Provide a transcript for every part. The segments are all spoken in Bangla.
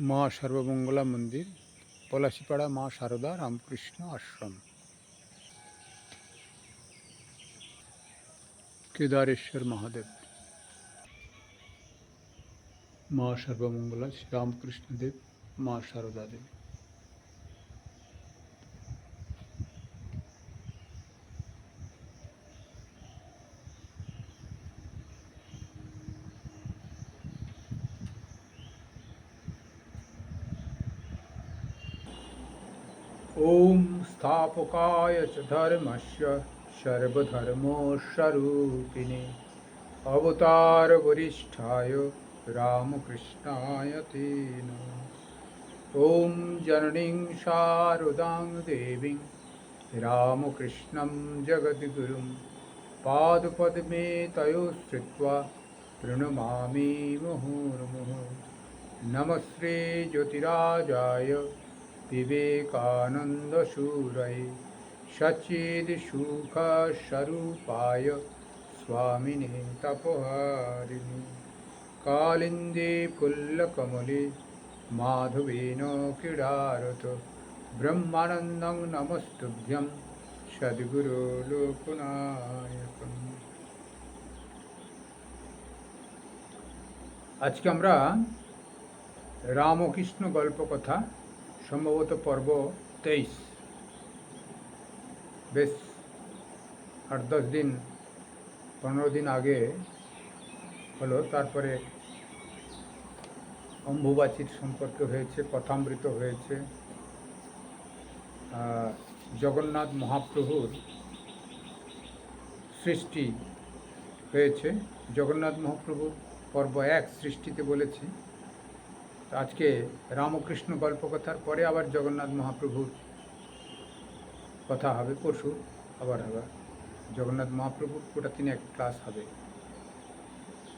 মা সর্বমঙ্গলা মন্দির, পলাশিপাড়া মা সারদা রামকৃষ্ণ আশ্রম। কেদারেশ্বর মহাদেব। মা সর্বমঙ্গলা শ্রী রামকৃষ্ণ দেব মা সারদা দেব ॐ स्थापकाय च धर्मस्य सर्वधर्मस्वरूपिणे अवतारवरिष्ठाय रामकृष्णाय ते नमः ॐ जननीं शारदां देवीं रामकृष्णं जगद्गुरुं पादपद्मे तयोश्रित्वा प्रणमामि मुहुर्मुहुः नमस्ते ज्योतिराजाय विवेकानन्दशूरये सच्चिदसुखस्वरूपाय स्वामिने तपोहारिणि कालिन्दे पुल्लकमले माधवेन क्रीडारत ब्रह्मानन्दं नमस्तुभ्यं सद्गुरो লোকনায়কম আজকে আমরা রামকৃষ্ণ গল্প কথা সম্ভবত পর্ব তেইশ। বেশ, আট দশ দিন, পনেরো দিন আগে হলো, তারপরে অম্বুবাচীর সম্পর্কে হয়েছে কথামৃত হয়েছে। জগন্নাথ মহাপ্রভুর সৃষ্টি হয়েছে। জগন্নাথ মহাপ্রভুর পর্ব এক সৃষ্টিতে বলেছি। আজকে রামকৃষ্ণ গল্পকথার পরে আবার জগন্নাথ মহাপ্রভুর কথা হবে, পরশু আবার হবে। জগন্নাথ মহাপ্রভুর গোটা তিনি এক ক্লাস হবে।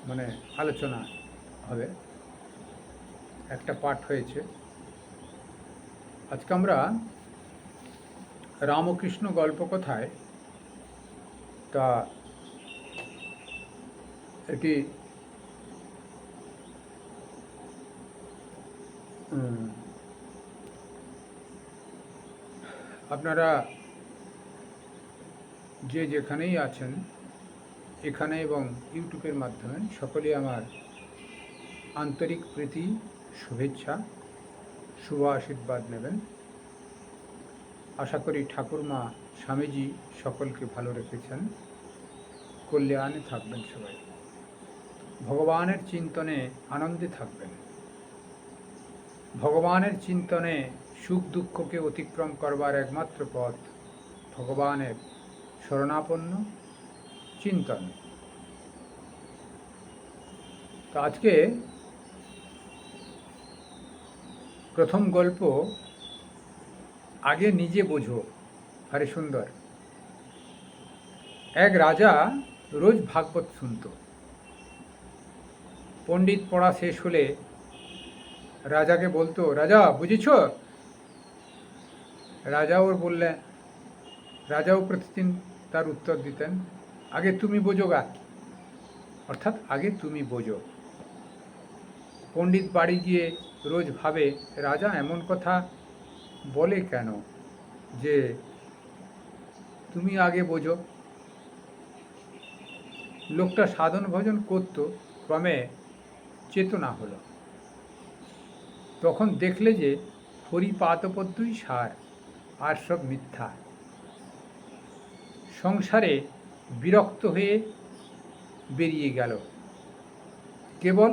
মানে আলোচনা হবে। একটা পাঠ হয়েছে। আজকে আমরা রামকৃষ্ণ গল্পকথায় তা এটি আপনারা যে যেখানেই আছেন, এখানে এবং ইউটিউবের মাধ্যমে সকলেই আমার আন্তরিক প্রীতি, শুভেচ্ছা, শুভ আশীর্বাদ নেবেন। আশা করি ঠাকুরমা স্বামীজি সকলকে ভালো রেখেছেন। কল্যাণে থাকবেন সবাই। ভগবানের চিন্তনে আনন্দে থাকবেন। ভগবানের চিন্তনে সুখ দুঃখকে অতিক্রম করবার একমাত্র পথ ভগবানের শরণাপন্ন চিন্তন। তো আজকে প্রথম গল্প, আগে নিজে বোঝো আরে সুন্দর। এক রাজা রোজ ভাগবত শুনত। পণ্ডিত পড়া শেষ হলে রাজাকে বলতো, রাজা, বুঝেছ? রাজা ওর বললেন, রাজাও প্রতিদিন তার উত্তর দিতেন, আগে তুমি বোঝো গা। অর্থাৎ, আগে তুমি বোঝো। পণ্ডিত বাড়ি গিয়ে রোজ ভাবে, রাজা, এমন কথা বলে কেন যে তুমি আগে বোঝো? লোকটা সাধন ভজন করত, ক্রমে চেতনা হলো। তখন দেখলে যে হরিপাতপদ্যই সার, আর সব মিথ্যা। সংসারে বিরক্ত হয়ে বেরিয়ে গেল। কেবল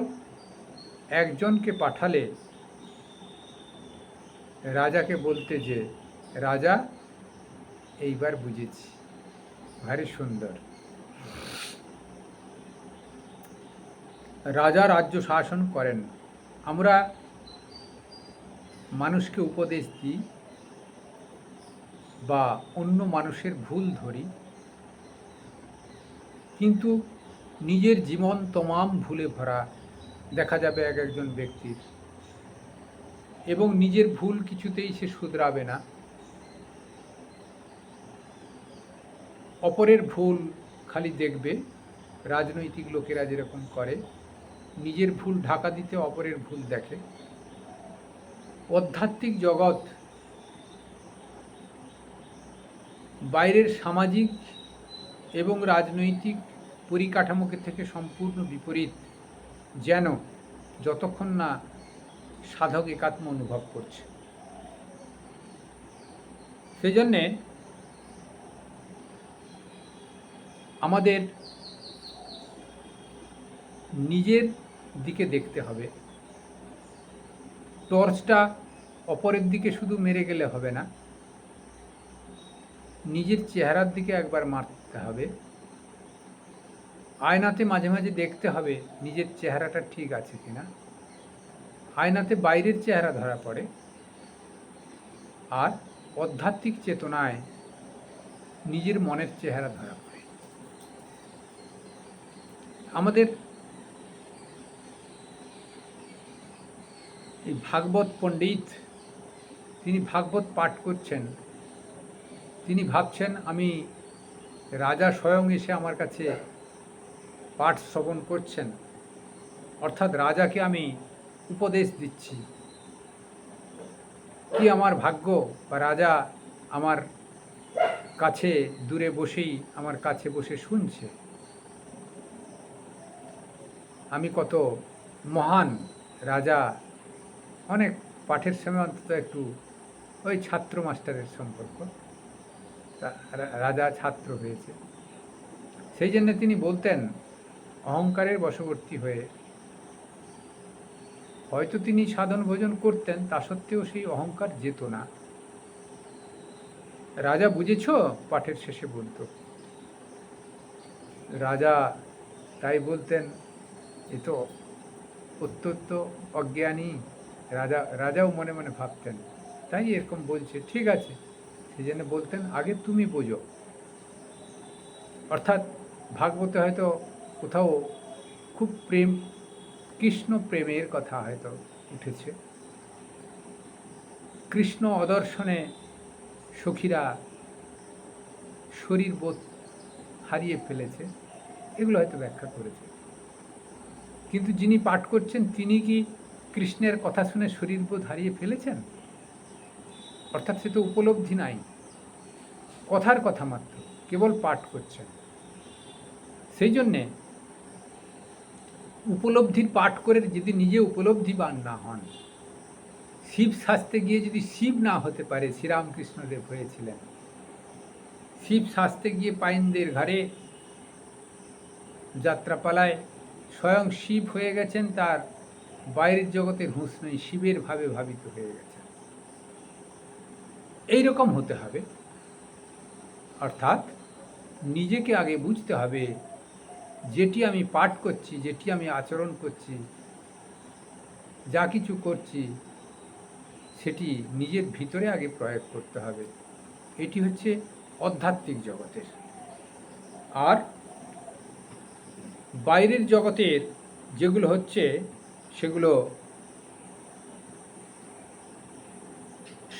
একজনকে পাঠালে রাজাকে বলতে যে, রাজা, এইবার বুঝেছি, ভারী সুন্দর। রাজা রাজ্য শাসন করেন। আমরা মানুষকে উপদেশ দিই বা অন্য মানুষের ভুল ধরি, কিন্তু নিজের জীবন তমাম ভুলে ভরা দেখা যাবে এক একজন ব্যক্তির। এবং নিজের ভুল কিছুতেই সে শুধরাবে না। অপরের ভুল খালি দেখবে, রাজনৈতিক লোকেরা যেরকম করে, নিজের ভুল ঢাকা দিতে অপরের ভুল দেখে। আধ্যাত্মিক জগৎ বাইরের সামাজিক এবং রাজনৈতিক পরিকাঠামোকে থেকে সম্পূর্ণ বিপরীত, যেন যতক্ষণ না সাধক একাত্ম অনুভব করছে। সেই জন্যে আমাদের নিজের দিকে দেখতে হবে। টর্চটা অপরের দিকে শুধু মেরে গেলে হবে না, নিজের চেহারার দিকে একবার মারতে হবে। আয়নাতে মাঝে মাঝে দেখতে হবে নিজের চেহারাটা ঠিক আছে কিনা। আয়নাতে বাইরের চেহারা ধরা পড়ে। আর আধ্যাত্মিক চেতনায় নিজের মনের চেহারা ধরা পড়ে। আমাদের এই ভাগবত পণ্ডিত, তিনি ভাগবত পাঠ করছেন। তিনি ভাবছেন, আমি রাজা স্বয়ং এসে আমার কাছে পাঠ শ্রবণ করছেন। অর্থাৎ রাজাকে আমি উপদেশ দিচ্ছি। কি আমার ভাগ্য বা রাজা আমার কাছে দূরে বসেই আমার কাছে বসে শুনছে? আমি কত মহান রাজা অনেক পাঠের সময় অন্তত একটু ওই ছাত্র মাস্টারের সম্পর্ক। রাজা ছাত্র হয়েছে। সেই জন্য তিনি বলতেন, অহংকারের বশবর্তী হয়ে হয়তো তিনি সাধন ভোজন করতেন, তা সত্ত্বেও সেই অহংকার যেত না। রাজা বুঝেছ? পাঠের শেষে বলতো। রাজা তাই বলতেন, এ তো অত্যন্ত অজ্ঞানী রাজা, রাজাও মনে মনে ভাবতেন, তাই এরকম বলছে, ঠিক আছে। সেই জন্য বলতেন, আগে তুমি বোঝো। অর্থাৎ ভাগবতে হয়তো কোথাও খুব প্রেম, কৃষ্ণ প্রেমের কথা হয়তো উঠেছে। কৃষ্ণ অদর্শনে সখীরা শরীর বোধ হারিয়ে ফেলেছে, এগুলো হয়তো ব্যাখ্যা করেছে। কিন্তু যিনি পাঠ করছেন, তিনি কি কৃষ্ণের কথা শুনে শরীর বোধ হারিয়ে ফেলেছেন? অর্থাৎ সে তো উপলব্ধি নাই। কথার কথা মাত্র, কেবল পাঠ করছেন। সেই জন্যে উপলব্ধির পাঠ করে যদি নিজে উপলব্ধিবান না হন, শিব শাস্তে গিয়ে যদি শিব না হতে পারে, শ্রীরামকৃষ্ণদেব হয়েছিলেন। শিব শাস্তে গিয়ে পাইনদের ঘাড়ে যাত্রাপালায় স্বয়ং শিব হয়ে গেছেন তার বাইরের জগতের হুঁশ নেই, শিবের ভাবে ভাবিত হয়ে গেছেন। এই রকম হতে হবে। অর্থাৎ নিজেকে আগে বুঝতে হবে, যেটি আমি পাঠ করছি, যেটি আমি আচরণ করছি, যা কিছু করছি, সেটি নিজের ভিতরে আগে প্রয়োগ করতে হবে। এটি হচ্ছে আধ্যাত্মিক জগতের। আর বাইরের জগতের যেগুলো হচ্ছে সেগুলো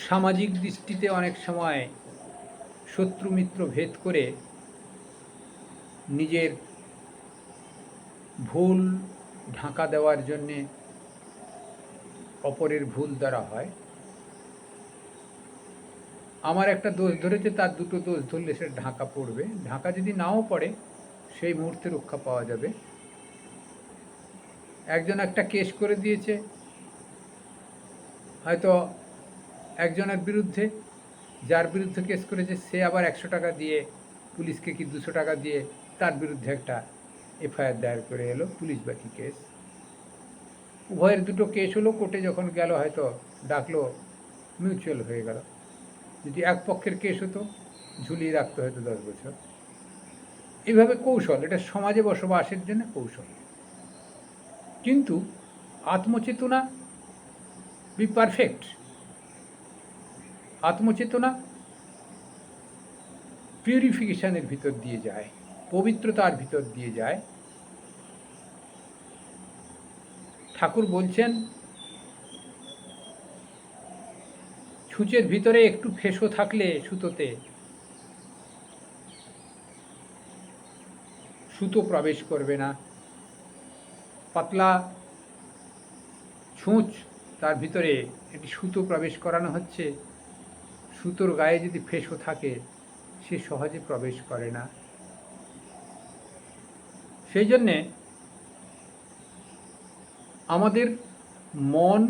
সামাজিক দৃষ্টিতে অনেক সময় শত্রু মিত্র ভেদ করে নিজের ভুল ঢাকা দেওয়ার জন্যে অপরের ভুল দ্বারা হয়। আমার একটা দোষ ধরেছে, তার দুটো দোষ ধরলে সে ঢাকা পড়বে। ঢাকা যদি নাও পড়ে, সেই মুহূর্তে রক্ষা পাওয়া যাবে। একজন একটা কেস করে দিয়েছে, হয়তো একজনের বিরুদ্ধে, যার বিরুদ্ধে কেস করেছে, সে আবার একশো টাকা দিয়ে, পুলিশকে কি দুশো টাকা দিয়ে, তার বিরুদ্ধে একটা এফআইআর দায়ের করে এলো, পুলিশ বাকি কেস। উভয়ের দুটো কেস হলো, কোর্টে যখন গেল, হয়তো ডাকলো, মিউচুয়াল হয়ে গেল। যদি এক পক্ষের কেস হতো, ঝুলিয়ে রাখতে হয়তো দশ বছর। এইভাবে কৌশল, এটা সমাজে বসবাসের জন্য কৌশল। কিন্তু আত্মচেতনা বি পারফেক্ট আত্মচেতনা পিউরিফিকেশনের ভিতর দিয়ে যায়, পবিত্রতার ভিতর দিয়ে যায়। ঠাকুর বলছেন ছুঁচের ভিতরে একটু ফেসো থাকলে সুতোতে সুতো প্রবেশ করবে না। পাতলা ছুঁচ তার ভিতরে একটি সুতো প্রবেশ করানো হচ্ছে। সুতোর গায়ে যদি ফেসো থাকে, সে সহজে প্রবেশ করে না। সেই জন্যে আমাদের মন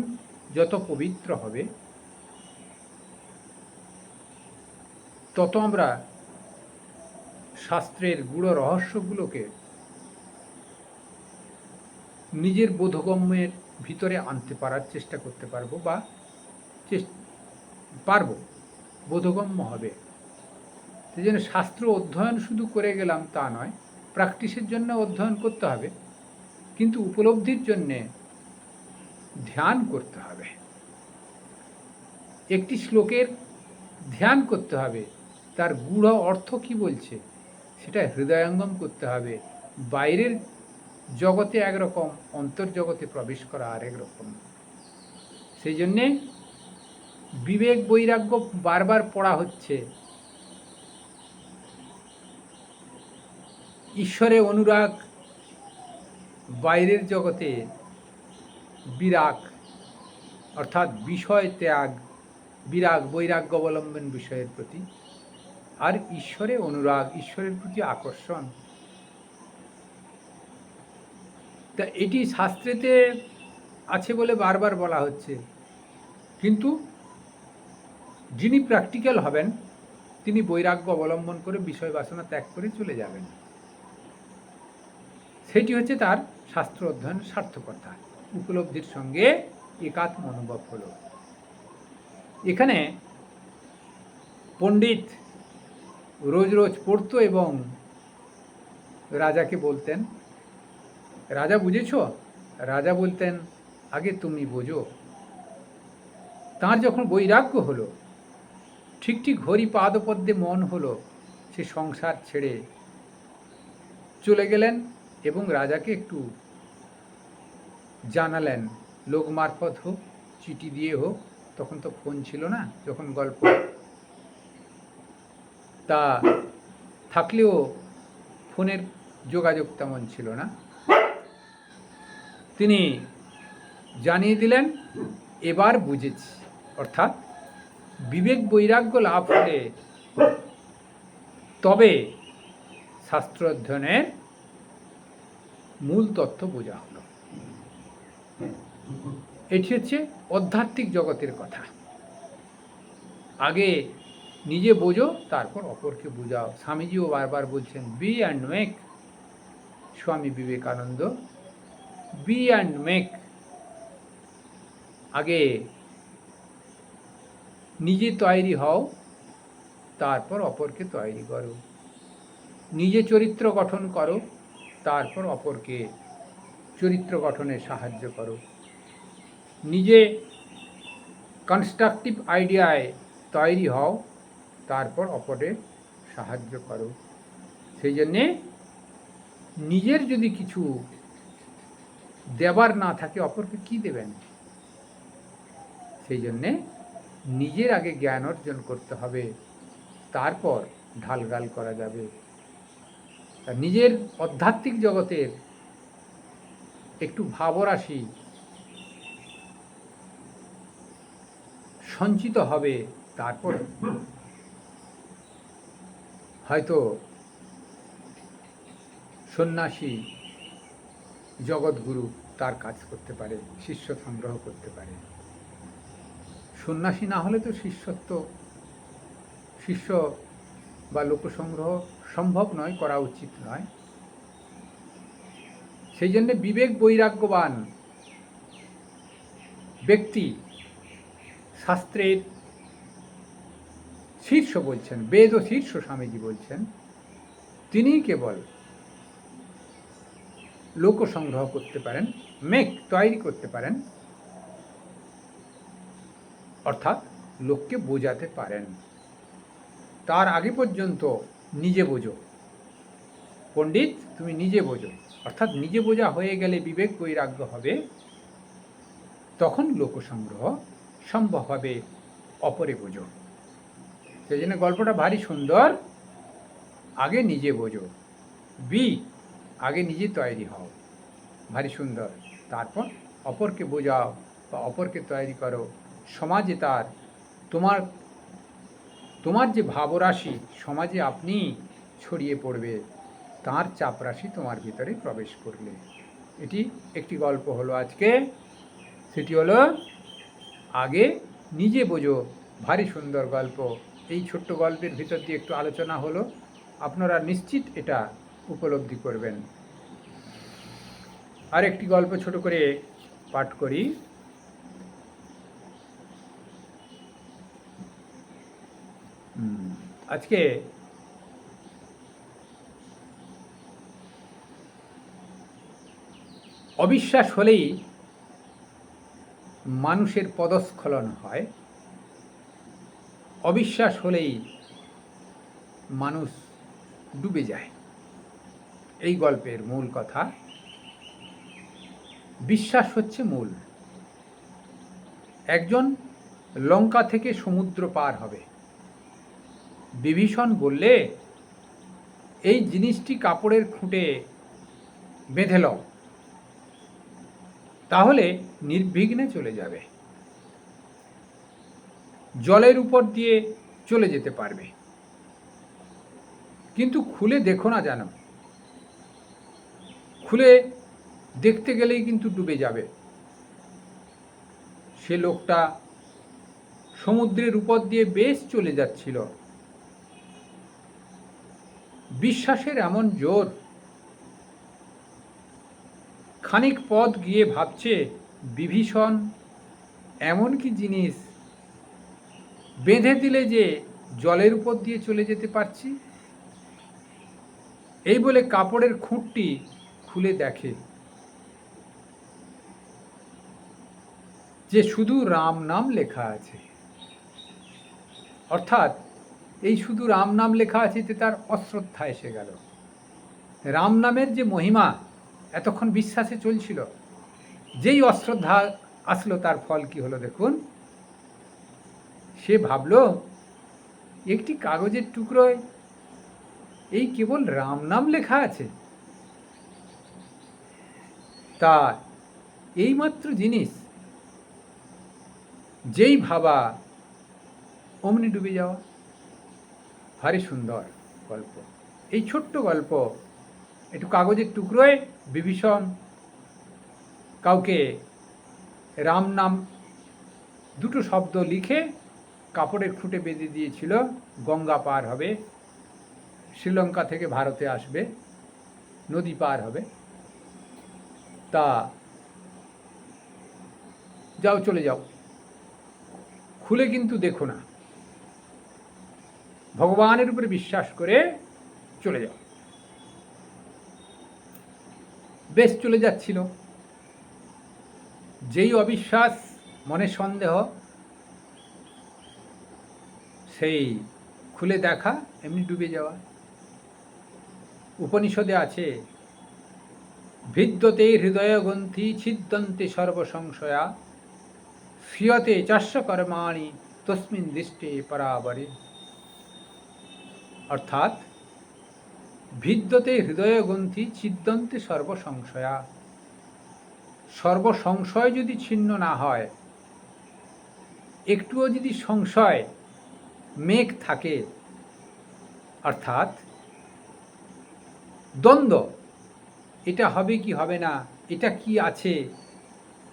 যত পবিত্র হবে, তত আমরা শাস্ত্রের গূঢ় রহস্যগুলোকে নিজের বোধগম্যের ভিতরে আনতে পারার চেষ্টা করতে পারব বা পারব। বোধগম্য হবে। সেই জন্য শাস্ত্র অধ্যয়ন শুধু করে গেলাম তা নয়, প্র্যাকটিসের জন্য অধ্যয়ন করতে হবে, কিন্তু উপলব্ধির জন্যে ধ্যান করতে হবে। একটি শ্লোকের ধ্যান করতে হবে, তার গূঢ় অর্থ কি বলছে? সেটা হৃদয়ঙ্গম করতে হবে। বাইরের জগতে একরকম অন্তর্জগতে প্রবেশ করা আরেক রকম। সেই জন্যে বিবেক বৈরাগ্য বারবার পড়া হচ্ছে। ঈশ্বরে অনুরাগ, বাইরের জগতে বিরাগ, অর্থাৎ বিষয় ত্যাগ, বিরাগ বৈরাগ্য অবলম্বন বিষয়ের প্রতি। আর ঈশ্বরে অনুরাগ, ঈশ্বরের প্রতি আকর্ষণ। তা এটি শাস্ত্রেতে আছে বলে বারবার বলা হচ্ছে। কিন্তু যিনি প্র্যাকটিক্যাল হবেন, তিনি বৈরাগ্য অবলম্বন করে বিষয় বাসনা ত্যাগ করে চলে যাবেন। সেটি হচ্ছে তার শাস্ত্র অধ্যয়ন সার্থকতা, উপলব্ধির সঙ্গে একাত্ম অনুভব হলো। এখানে পণ্ডিত রোজ রোজ পড়তো এবং রাজাকে বলতেন রাজা বুঝেছ? রাজা বলতেন, আগে তুমি বোঝো। তার যখন বৈরাগ্য হলো, ঠিক ঠিক হরি পাদপদ্মে মন হলো, সে সংসার ছেড়ে চলে গেলেন এবং রাজাকে একটু জানালেন, লোক মারফত হোক, চিঠি দিয়ে হোক, তখন তো ফোন ছিল না, যখন গল্প তা থাকলেও ফোনের যোগাযোগ তেমন ছিল না। তিনি জানিয়ে দিলেন, এবার বুঝেছি। অর্থাৎ বিবেক বৈরাগ্য লাভ হলে তবে শাস্ত্র অধ্যয়নের মূল তত্ত্ব বোঝা হলো। এটি হচ্ছে আধ্যাত্মিক জগতের কথা। আগে নিজে বোঝো, তারপর অপরকে বোঝাও। স্বামীজিও বারবার বলছেন, B and make Swami Vivekananda B and make আগে নিজে তৈরি হও, তারপর অপরকে তৈরি করো। নিজে চরিত্র গঠন করো, তারপর অপরকে চরিত্র গঠনে সাহায্য করো। নিজে কনস্ট্রাকটিভ আইডিয়ায় তৈরি হও, তারপর অপরের সাহায্য করো। সেই জন্যে নিজের যদি কিছু দেবার না থাকে অপরকে কি দেবেন? সেই জন্যে নিজের আগে জ্ঞান অর্জন করতে হবে। তারপর ঢালগাল করা যাবে। নিজের আধ্যাত্মিক জগতের একটু ভাবরাশি সঞ্চিত হবে, তারপর হয়তো সন্ন্যাসী জগৎগুরু তার কাজ করতে পারে শিষ্য সংগ্রহ করতে পারে। সন্ন্যাসী না হলে তো শিষ্যত্ব, শিষ্য বা লোকসংগ্রহ সম্ভব নয়, করা উচিত নয়। সেই জন্য বিবেক বৈরাগ্যবান ব্যক্তি শাস্ত্রের শীর্ষ বলছেন, বেদ ও শীর্ষ স্বামীজি বলছেন তিনি কেবল লোক সংগ্রহ করতে পারেন মেক তৈরি করতে পারেন, অর্থাৎ লোককে বোঝাতে পারেন। তার আগে পর্যন্ত নিজে বোঝো। পণ্ডিত, তুমি নিজে বোঝো। অর্থাৎ নিজে বোঝা হয়ে গেলে বিবেক বৈরাগ্য হবে, তখন লোক সংগ্রহ সম্ভব হবে, অপরে বোঝো। সেই জন্য গল্পটা ভারী সুন্দর। আগে নিজে বোঝো। বি আগে নিজে তৈরি হও। ভারী সুন্দর। তারপর অপরকে বোঝাও বা অপরকে তৈরি করো। সমাজে তার তোমার তোমার যে ভাবরাশি, সমাজে আপনি ছড়িয়ে পড়বে। তার চাপরাশি তোমার ভিতরে প্রবেশ করলে। এটি একটি গল্প হলো আজকে। সেটি হলো, আগে নিজে বোঝো। ভারী সুন্দর গল্প। এই ছোট্ট গল্পের ভিতর দিয়ে একটু আলোচনা হলো। আপনারা নিশ্চিত এটা উপলব্ধি করবেন। আর একটি গল্প ছোট করে পাঠ করি। আজকে অবিশ্বাস হলেই মানুষের পদস্খলন হয়। অবিশ্বাস হলেই মানুষ ডুবে যায়। এই গল্পের মূল কথা, বিশ্বাস হচ্ছে মূল। একজন লঙ্কা থেকে সমুদ্র পার হবে। বিভীষণ বললে, এই জিনিসটি কাপড়ের খুঁটে বেঁধে লও। তাহলে নির্বিঘ্নে চলে যাবে। জলের উপর দিয়ে চলে যেতে পারবে। কিন্তু খুলে দেখো না জানো খুলে দেখতে গেলেই কিন্তু ডুবে যাবে। সে লোকটা সমুদ্রের উপর দিয়ে বেশ চলে যাচ্ছিল। বিশ্বাসের এমন জোর খানিক পথ গিয়ে ভাবছে, বিভীষণ এমন কি জিনিস বেঁধে দিলে যে জলের উপর দিয়ে চলে যেতে পারছি? এই বলে কাপড়ের খুঁটটি খুলে দেখে। যে শুধু রাম নাম লেখা আছে। অর্থাৎ এই শুধু রাম নাম লেখা আছে, এতে তার অশ্রদ্ধা এসে গেল। রাম নামের যে মহিমা এতক্ষণ বিশ্বাসে চলছিল, যেই অশ্রদ্ধা আসলো তার ফল কি হলো দেখুন। সে ভাবলো, একটি কাগজের টুকরোয় এই কেবল রাম নাম লেখা আছে? তা এইমাত্র জিনিস, যেই ভাবা অমনি ডুবে যাওয়া। ভারী সুন্দর গল্প। এই ছোট্ট গল্প, একটু কাগজের টুকরোয় বিভীষণ, কাউকে রাম নাম, দুটো শব্দ লিখে কাপড়ের খুঁটে বেঁধে দিয়েছিল, গঙ্গা পার হবে, শ্রীলঙ্কা থেকে ভারতে আসবে, নদী পার হবে। তা যাও, চলে যাও। খুলে কিন্তু দেখো না। ভগবানের উপরে বিশ্বাস করে চলে যাও। বেশ, চলে যাচ্ছিল। যেই অবিশ্বাস, মনে সন্দেহ, সেই খুলে দেখা, এমনি ডুবে যাওয়া। উপনিষদে আছে ভিদ্যতে হৃদয়গ্রন্থি ছিদ্যন্তে সর্বসংশয়া। ফিয়তে চাষ্য কর্মাণি তস্মিন দৃষ্টে পরাবরে। অর্থাৎ, ভিদ্যতে হৃদয়গ্রন্থি ছিদ্যন্তে সর্বসংশয়া। সর্বসংশয় যদি ছিন্ন না হয়, একটুও যদি সংশয়, মেঘ থাকে, অর্থাৎ, দ্বন্দ্ব এটা হবে কি হবে না? এটা কি আছে?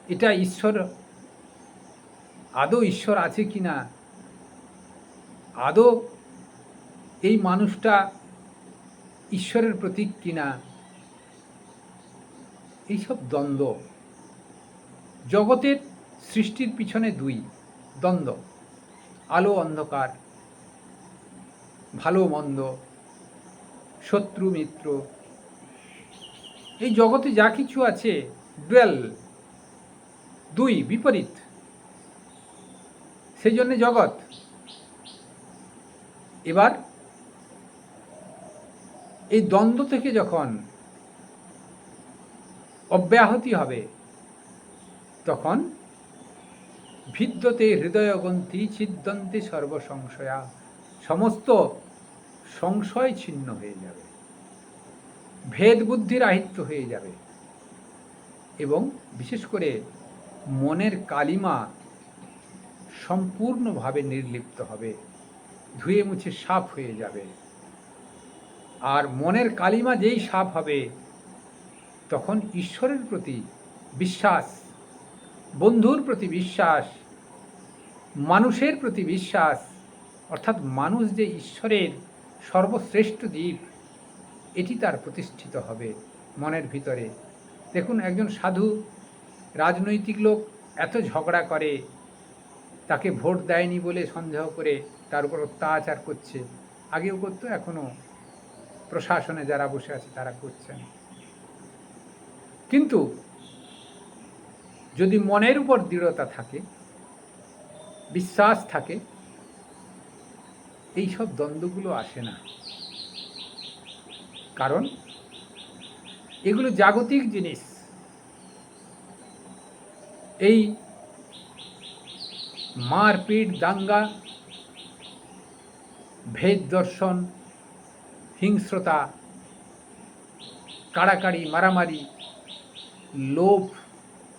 এটা ঈশ্বর, আদৌ ঈশ্বর আছে কি না? আদৌ এই মানুষটা ঈশ্বরের প্রতীক কিনা এইসব দ্বন্দ্ব। জগতের সৃষ্টির পিছনে দুই, দ্বন্দ্ব। আলো, অন্ধকার, ভালো, মন্দ, শত্রু, মিত্র এই জগতে যা কিছু আছে ডুয়েল দুই বিপরীত। সেই জন্যে জগৎ। এবার এই দ্বন্দ্ব থেকে যখন অব্যাহতি হবে, তখন ভিদ্যতে হৃদয়গ্রন্থি ছিদ্যন্তে সর্বসংশয়া, সমস্ত সংশয় ছিন্ন হয়ে যাবে। ভেদ বুদ্ধির আহিত্য হয়ে যাবে। এবং বিশেষ করে মনের কালিমা সম্পূর্ণভাবে নির্লিপ্ত হবে। ধুয়ে মুছে সাফ হয়ে যাবে। আর মনের কালিমা যেই সাফ হবে, তখন ঈশ্বরের প্রতি বিশ্বাস, বন্ধুর প্রতি বিশ্বাস, মানুষের প্রতি বিশ্বাস, অর্থাৎ মানুষ যে ঈশ্বরের সর্বশ্রেষ্ঠ দ্বীপ এটি তার প্রতিষ্ঠিত হবে মনের ভিতরে। দেখুন, একজন সাধু রাজনৈতিক লোক এত ঝগড়া করে, তাকে ভোট দেয়নি বলে সন্দেহ করে তার উপর অত্যাচার করছে। আগেও করতো এখনও প্রশাসনে যারা বসে আছে তারা করছেন। কিন্তু যদি মনের উপর দৃঢ়তা থাকে, বিশ্বাস থাকে এই সব দ্বন্দ্বগুলো আসে না। কারণ এগুলো জাগতিক জিনিস। এই মারপিট, দাঙ্গা, ভেদ দর্শন, হিংস্রতা, কাড়াকাড়ি, মারামারি, লোভ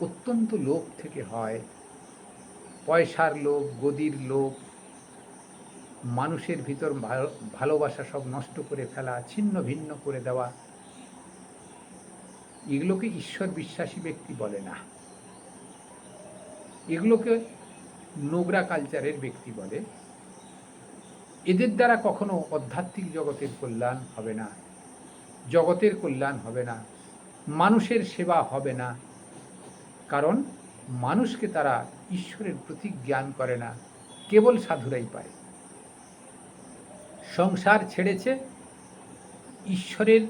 অত্যন্ত লোভ থেকে হয়। পয়সার লোভ, গদির লোভ মানুষের ভিতর ভালোবাসা সব নষ্ট করে ফেলা, ছিন্ন ভিন্ন করে দেওয়া, এগুলোকে ঈশ্বর বিশ্বাসী ব্যক্তি বলে না। এগুলোকে নোংরা কালচারের ব্যক্তি বলে। এদের দ্বারা কখনো আধ্যাত্মিক জগতের কল্যাণ হবে না, জগতের কল্যাণ হবে না, মানুষের সেবা হবে না। কারণ মানুষকে তারা ঈশ্বরের প্রতি জ্ঞান করে না, কেবল সাধুরাই পায়। সংসার ছেড়েছে, ঈশ্বরের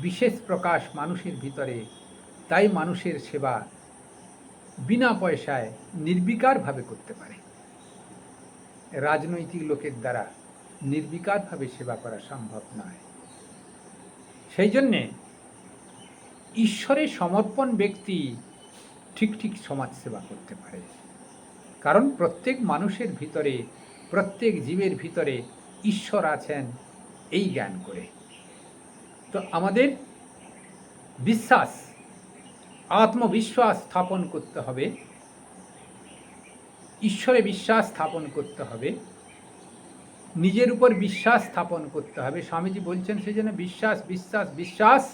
বিশেষ প্রকাশ মানুষের ভিতরে, তাই মানুষের সেবা বিনা পয়সায় নির্বিকারভাবে করতে পারে। রাজনৈতিক লোকের দ্বারা নির্বিকারভাবে সেবা করা সম্ভব নয়। সেই জন্যে ঈশ্বরের সমর্পণ ব্যক্তি ঠিক ঠিক সমাজ সেবা করতে পারে। কারণ প্রত্যেক মানুষের ভিতরে, প্রত্যেক জীবের ভিতরে ঈশ্বর আছেন এই জ্ঞান করে। তো আমাদের বিশ্বাস, আত্মবিশ্বাস স্থাপন করতে হবে। ঈশ্বরে বিশ্বাস স্থাপন করতে হবে। নিজের উপর বিশ্বাস স্থাপন করতে হবে। স্বামীজি বলছেন সেই জন্য বিশ্বাস বিশ্বাস বিশ্বাস।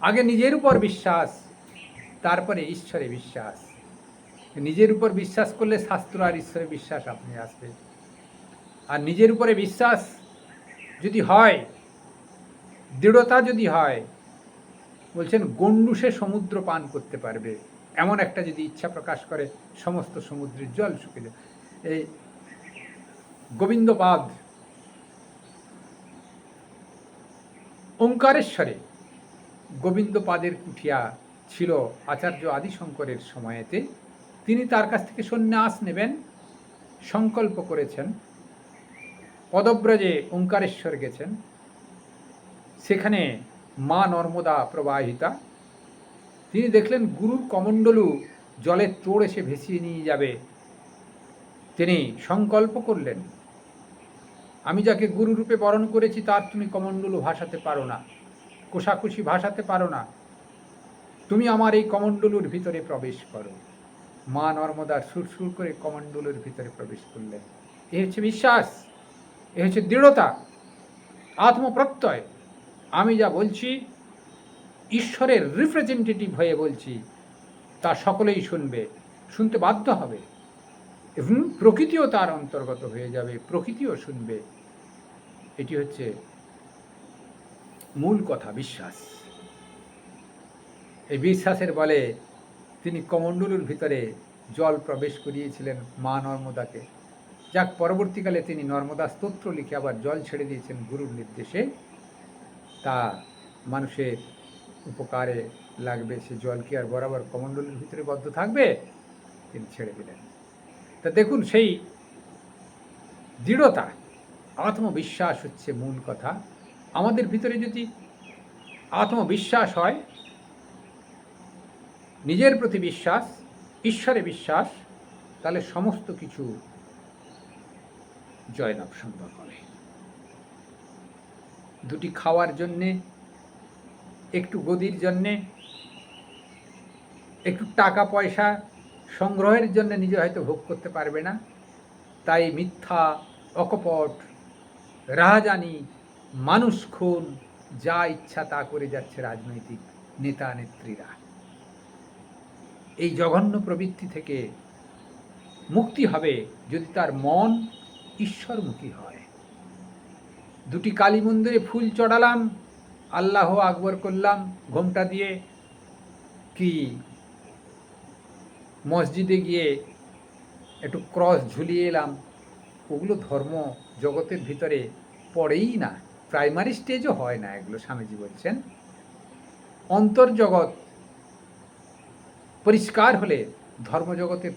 আগে নিজের উপর বিশ্বাস, তারপরে ঈশ্বরে বিশ্বাস। নিজের উপর বিশ্বাস করলে শাস্ত্র আর ঈশ্বরে বিশ্বাস আপনি আসবে। আর নিজের উপরে বিশ্বাস যদি হয়, দৃঢ়তা যদি হয়, বলছেন গণ্ডুসে সমুদ্র পান করতে পারবে। এমন একটা যদি ইচ্ছা প্রকাশ করে, সমস্ত সমুদ্রের জল শুকে যায়। এই গোবিন্দবাদ ওঙ্কারেশ্বরে গোবিন্দপাদের কুঠিয়া ছিল আচার্য আদিশঙ্করের সময়েতে। তিনি তার কাছ থেকে সন্ন্যাস নেবেন, সংকল্প করেছেন। পদব্রজে ওঙ্কারেশ্বর গেছেন। সেখানে মা নর্মদা প্রবাহিতা। তিনি দেখলেন গুরুর কমণ্ডলু জলের তোড় এসে ভেসিয়ে নিয়ে যাবে। তিনি সংকল্প করলেন, আমি যাকে গুরুরূপে বরণ করেছি, তার তুমি কমণ্ডলু ভাসাতে পারো না, কোষাকুষি ভাসাতে পারো না। তুমি আমার এই কমণ্ডলুর ভিতরে প্রবেশ করো। মা নর্মদার সুরসুর করে কমণ্ডলুর ভিতরে প্রবেশ করলেন। এ হচ্ছে বিশ্বাস। এ হচ্ছে দৃঢ়তা, আত্মপ্রত্যয়। আমি যা বলছি, ঈশ্বরের রিপ্রেজেন্টেটিভ হয়ে বলছি, তা সকলেই শুনবে, শুনতে বাধ্য হবে। এবং প্রকৃতিও তার অন্তর্গত হয়ে যাবে, প্রকৃতিও শুনবে। এটি হচ্ছে মূল কথা, বিশ্বাস। এই বিশ্বাসের বলে তিনি কমণ্ডলুর ভিতরে জল প্রবেশ করিয়েছিলেন মা নর্মদাকে। যাক, পরবর্তীকালে তিনি নর্মদা স্তোত্র লিখে আবার জল ছেড়ে দিয়েছেন গুরুর নির্দেশে। তা মানুষের উপকারে লাগবে, সে জল কি আর বরাবর কমণ্ডলের ভিতরে বদ্ধ থাকবে? তিনি ছেড়ে দিলেন। তা দেখুন, সেই দৃঢ়তা, আত্মবিশ্বাস হচ্ছে মূল কথা। আমাদের ভিতরে যদি আত্মবিশ্বাস হয়, নিজের প্রতি বিশ্বাস, ঈশ্বরে বিশ্বাস, তাহলে সমস্ত কিছু জয়লাভ সম্ভব হবে। দুটি খাওয়ার জন্যে, একটু গদির জন্যে, একটু টাকা পয়সা সংগ্রহের জন্য নিজে হয়তো ভোগ করতে পারবে না। তাই মিথ্যা, অকপট, রাহাজানি, মানুষ খুন, যা ইচ্ছা তা করে যাচ্ছে রাজনৈতিক নেতা নেত্রীরা। এই জঘন্য প্রবৃত্তি থেকে মুক্তি হবে যদি তার মন ঈশ্বরমুখী হয়। দুটি কালী মন্দিরে ফুল চড়ালাম, আল্লাহ আকবর করলাম, ঘোমটা দিয়ে কি মসজিদে গিয়ে একটু ক্রস ঝুলিয়ে এলাম। ওগুলো ধর্ম জগতের ভিতরে পড়েই না, প্রাইমারি স্টেজও হয় না এগুলো, স্বামীজি বলছেন। অন্তর্জগৎ পরিষ্কার হলে ধর্মজগতের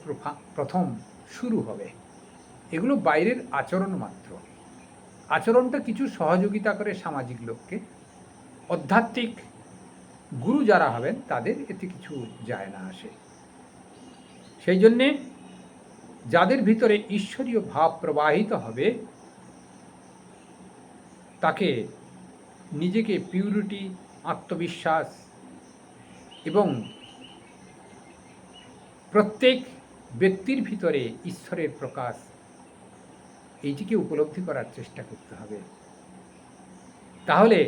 প্রথম শুরু হবে। এগুলো বাইরের আচরণ মাত্র। আচরণটা কিছু সহযোগিতা করে সামাজিক লোককে। আধ্যাত্মিক গুরু যারা হবেন, তাদের এতে কিছু যায় না আসে। সেই জন্যে যাদের ভিতরে ঈশ্বরীয় ভাব প্রবাহিত হবে, তাকে নিজেকে পিউরিটি আত্মবিশ্বাস এবং প্রত্যেক ব্যক্তির ভিতরে ঈশ্বরের প্রকাশ এইটিকে উপলব্ধি করার চেষ্টা করতে হবে। তাহলে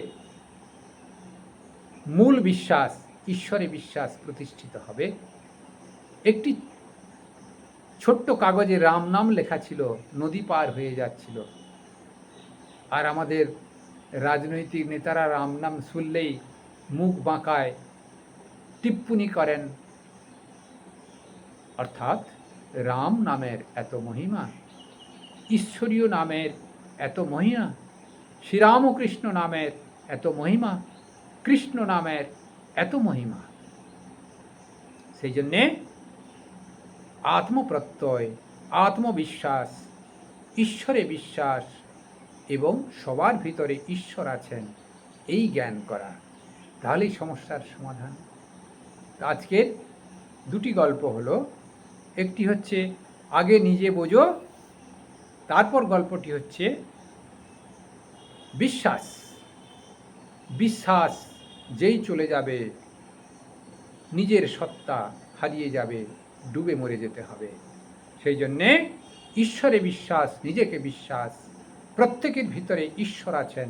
মূল বিশ্বাস, ঈশ্বরে বিশ্বাস প্রতিষ্ঠিত হবে। একটি ছোট্ট কাগজে রাম নাম লেখা ছিল, নদী পার হয়ে যাচ্ছিল। আর আমাদের রাজনৈতিক নেতারা রাম নাম শুনলেই মুখ বাঁকায় টিপ্পনি করেন, অর্থাৎ রাম নামের এত মহিমা। ঈশ্বরীয় নামের এত মহিমা, শ্রীরামকৃষ্ণ নামের এত মহিমা, কৃষ্ণ নামের এত মহিমা। সেই জন্যে আত্মপ্রত্যয়, আত্মবিশ্বাস, ঈশ্বরে বিশ্বাস এবং সবার ভিতরে ঈশ্বর আছেন, এই জ্ঞান করা। তাহলেই সমস্যার সমাধান। আজকের দুটি গল্প হলো, একটি হচ্ছে, আগে নিজে বোঝো তারপর গল্পটি হচ্ছে বিশ্বাস। বিশ্বাস যেই চলে যাবে, নিজের সত্তা হারিয়ে যাবে, ডুবে মরে যেতে হবে। সেই জন্যে ঈশ্বরে বিশ্বাস, নিজেকে বিশ্বাস, প্রত্যেকের ভিতরে ঈশ্বর আছেন,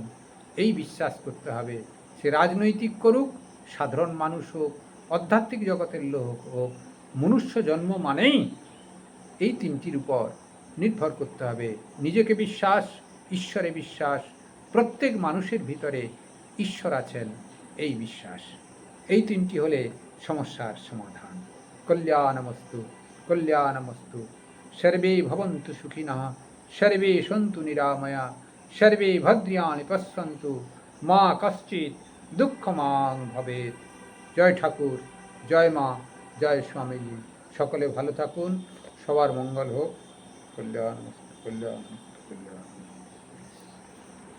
এই বিশ্বাস করতে হবে। সে রাজনৈতিক করুক, সাধারণ মানুষ হোক, আধ্যাত্মিক জগতের লোক হোক, মনুষ্য জন্ম মানেই এই তিনটির উপর নির্ভর করতে হবে। নিজেকে বিশ্বাস, ঈশ্বরে বিশ্বাস। প্রত্যেক মানুষের ভিতরে ঈশ্বর আছেন, এই বিশ্বাস। এই তিনটি হলে সমস্যার সমাধান। কল্যাণমস্তু কল্যাণমস্তু। সর্বে ভবন্তু সুখিনঃ, সর্বে সন্তু নিরাময়া, সর্বে ভদ্রিয়াণি পশ্যন্তু মা কশ্চিৎ দুঃখমাং ভবেত জয় ঠাকুর, জয় মা, জয় স্বামীজি সকলে ভালো থাকুন, সবার মঙ্গল হোক। কল্যাণ কল্যাণ কল্যাণ